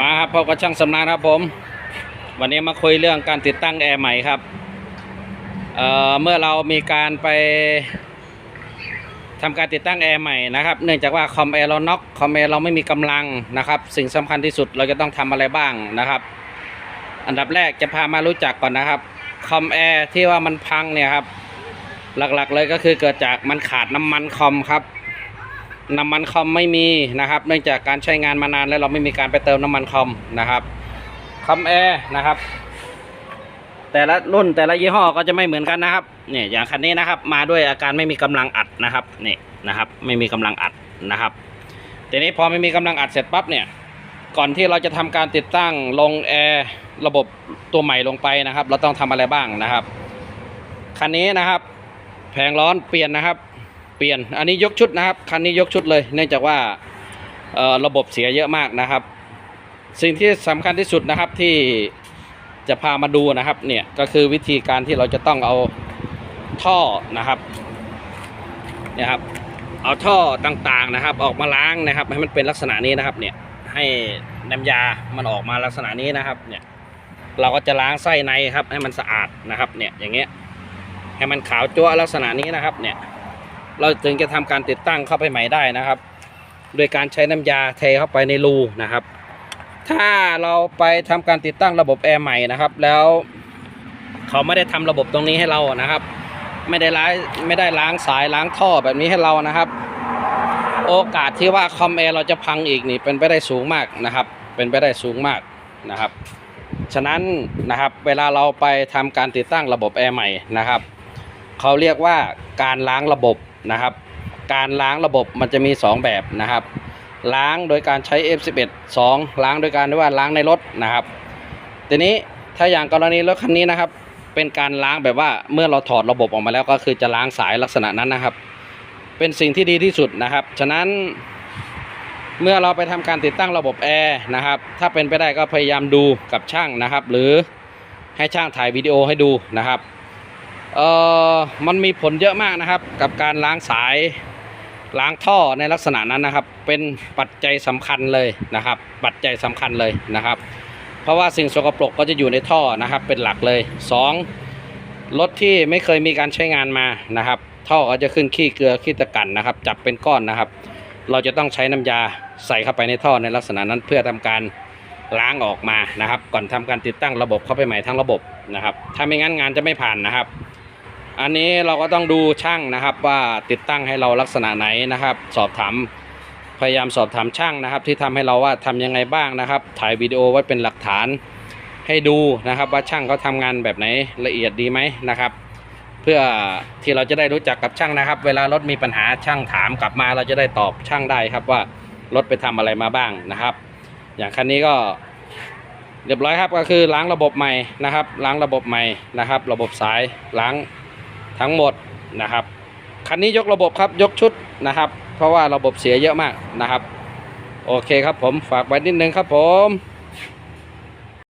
มาครับพบกับช่างสำนานครับผม วันนี้มาคุยเรื่องการติดตั้งแอร์ใหม่ครับเเมื่อเรามีการไปทำการติดตั้งแอร์ใหม่นะครับ เนื่องจากว่าคอมแอร์เราน็อกคอมแอร์เราไม่มีกำลังนะครับ สิ่งสำคัญที่สุดเราจะต้องทำอะไรบ้างนะครับ อันดับแรกจะพามารู้จักก่อนนะครับคอมแอร์ที่ว่ามันพังเนี่ยครับ หลักๆเลยก็คือเกิดจากมันขาดน้ำมันคอมครับ น้ำมันคอมไม่มีนะครับ เนื่องจากการใช้งานมานานแล้วเราไม่มีการไปเติมน้ำมันคอมนะครับคอมแอร์นะครับ แต่ละรุ่นแต่ละยี่ห้อก็จะไม่เหมือนกันนะครับเนี่ยอย่างคันนี้นะครับ มาด้วยอาการไม่มีกำลังอัดนะครับนี่นะครับ ไม่มีกำลังอัดนะครับทีนี้พอไม่มีกำลังอัดเสร็จปั๊บเนี่ยก่อนที่เราจะทำการติดตั้งลงแอร์ระบบตัวใหม่ลงไปนะครับ เราต้องทำอะไรบ้างนะครับคันนี้นะครับ แผงร้อนเปลี่ยนนะครับ เปลี่ยน อันนี้ยกชุดนะครับ คันนี้ยกชุดเลย เนื่องจากว่าระบบเสียเยอะมากนะครับ สิ่งที่สำคัญที่สุดนะครับที่จะพามาดูนะครับเนี่ยก็คือวิธีการที่เราจะต้องเอาท่อนะครับเนี่ยครับเอาท่อต่างๆนะครับ ออกมาล้างนะครับ ให้มันเป็นลักษณะนี้นะครับเนี่ยให้น้ำยามันออกมาลักษณะนี้นะครับเนี่ยเราก็จะล้างไส้ในครับ ให้มันสะอาดนะครับเนี่ยอย่างเงี้ยให้มันขาวจั๊วลักษณะนี้นะครับเนี่ย เราถึงจะทำการติดตั้งเข้าไปใหม่ได้นะครับ โดยการใช้น้ำยาเทเข้าไปในรูนะครับ ถ้าเราไปทำการติดตั้งระบบแอร์ใหม่นะครับ แล้วเขาไม่ได้ทำระบบตรงนี้ให้เรานะครับ ไม่ได้ล้างไม่ได้ล้างสายล้างท่อแบบนี้ให้เรานะครับ โอกาสที่ว่าคอมแอร์เราจะพังอีกนี่เป็นไปได้สูงมากนะครับ เป็นไปได้สูงมากนะครับ ฉะนั้นนะครับเวลาเราไปทำการติดตั้งระบบแอร์ใหม่นะครับ เขาเรียกว่าการล้างระบบนะครับ การล้างระบบมันจะมี 2 แบบนะครับ ล้างโดยการใช้ F11 2 ล้างโดยการที่ว่าล้างในรถนะครับ ทีนี้ถ้าอย่างกรณีรถคันนี้นะครับ เป็นการล้างแบบว่าเมื่อเราถอดระบบออกมาแล้วก็คือจะล้างสายลักษณะนั้นนะครับ เป็นสิ่งที่ดีที่สุดนะครับ ฉะนั้นเมื่อเราไปทำการติดตั้งระบบแอร์นะครับ ถ้าเป็นไปได้ก็พยายามดูกับช่างนะครับ หรือให้ช่างถ่ายวิดีโอให้ดูนะครับ เอ่อมันมีผลเยอะมากนะครับ กับการล้างสายล้างท่อในลักษณะนั้นนะครับ เป็นปัจจัยสำคัญเลยนะครับ ปัจจัยสำคัญเลยนะครับ เพราะว่าสิ่งสกปรกก็จะอยู่ในท่อนะครับ เป็นหลักเลยสองรถที่ไม่เคยมีการใช้งานมานะครับ ท่อก็จะขึ้นขี้เกลือขี้ตะกั่นนะครับ จับเป็นก้อนนะครับ เราจะต้องใช้น้ำยาใส่เข้าไปในท่อในลักษณะนั้นเพื่อทำการล้างออกมานะครับ ก่อนทำการติดตั้งระบบเข้าไปใหม่ทั้งระบบนะครับ ถ้าไม่งั้นงานจะไม่ผ่านนะครับ อันนี้เราก็ต้องดูช่างนะครับว่าติดตั้งให้เราลักษณะไหนนะครับ สอบถามพยายามสอบถามช่างนะครับ ที่ทำให้เราว่าทำยังไงบ้างนะครับ ถ่ายวิดีโอไว้เป็นหลักฐานให้ดูนะครับ ว่าช่างเขาทำงานแบบไหนละเอียดดีไหมนะครับ เพื่อที่เราจะได้รู้จักกับช่างนะครับ เวลารถมีปัญหาช่างถามกลับมาเราจะได้ตอบช่างได้ครับว่ารถไปทำอะไรมาบ้างนะครับ อย่างคันนี้ก็เรียบร้อยครับก็คือล้างระบบใหม่นะครับ ล้างระบบใหม่นะครับ ระบบสายล้าง ทั้งหมดนะครับคันนี้ยกระบบครับยกชุดนะครับ เพราะว่าระบบเสียเยอะมากนะครับ โอเคครับผมฝากไว้นิดนึงครับผม